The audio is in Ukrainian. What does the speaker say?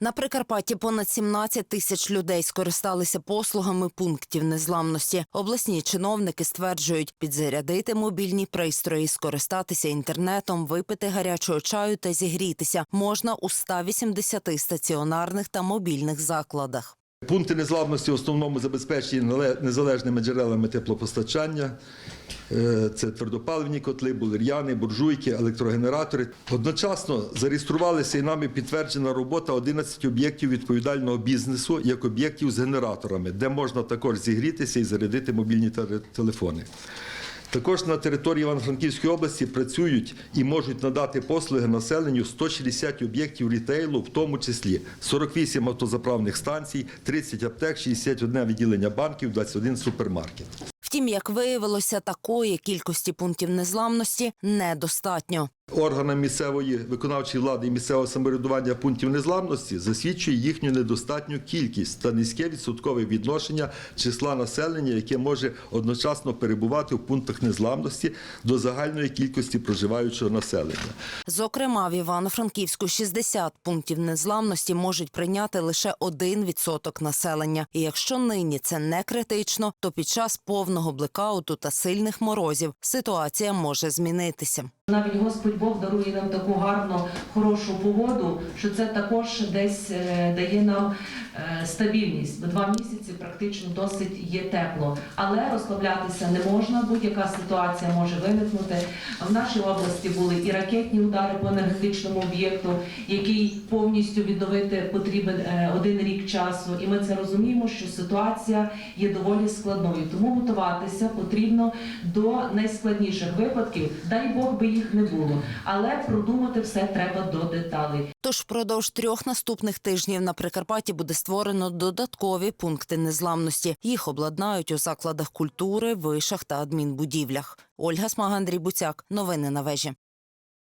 На Прикарпатті понад 17 тисяч людей скористалися послугами пунктів незламності. Обласні чиновники стверджують, підзарядити мобільні пристрої, скористатися інтернетом, випити гарячого чаю та зігрітися можна у 180 стаціонарних та мобільних закладах. Пункти незламності в основному забезпечені незалежними джерелами теплопостачання. Е, Це твердопаливні котли, булер'яни, буржуйки, електрогенератори. Одночасно зареєструвалися і нами підтверджена робота 11 об'єктів відповідального бізнесу як об'єктів з генераторами, де можна також зігрітися і зарядити мобільні телефони. Також на території Івано-Франківської області працюють і можуть надати послуги населенню 160 об'єктів рітейлу, в тому числі 48 автозаправних станцій, 30 аптек, 61 відділення банків, 21 супермаркет. Втім, як виявилося, такої кількості пунктів незламності недостатньо. Органам місцевої виконавчої влади і місцевого самоврядування пунктів незламності засвідчує їхню недостатню кількість та низьке відсоткове відношення числа населення, яке може одночасно перебувати в пунктах незламності до загальної кількості проживаючого населення. Зокрема, в Івано-Франківську 60 пунктів незламності можуть прийняти лише 1% населення. І якщо нині це не критично, то під час повного блекауту та сильних морозів ситуація може змінитися. Навіть Господь Бог дарує нам таку гарну, хорошу погоду, що це також десь е, дає нам е, стабільність. Два місяці практично досить є тепло. Але розслаблятися не можна, будь-яка ситуація може виникнути. В нашій області були і ракетні удари по енергетичному об'єкту, який повністю відновити потрібен е, один рік часу. І ми це розуміємо, що ситуація є доволі складною. Тому готуватися потрібно до найскладніших випадків. Дай Бог би їх не було, але продумати все треба до деталей. Тож впродовж трьох наступних тижнів на Прикарпатті буде створено додаткові пункти незламності. Їх обладнають у закладах культури, вишах та адмінбудівлях. Ольга Смага, Андрій Буцяк. Новини на вежі.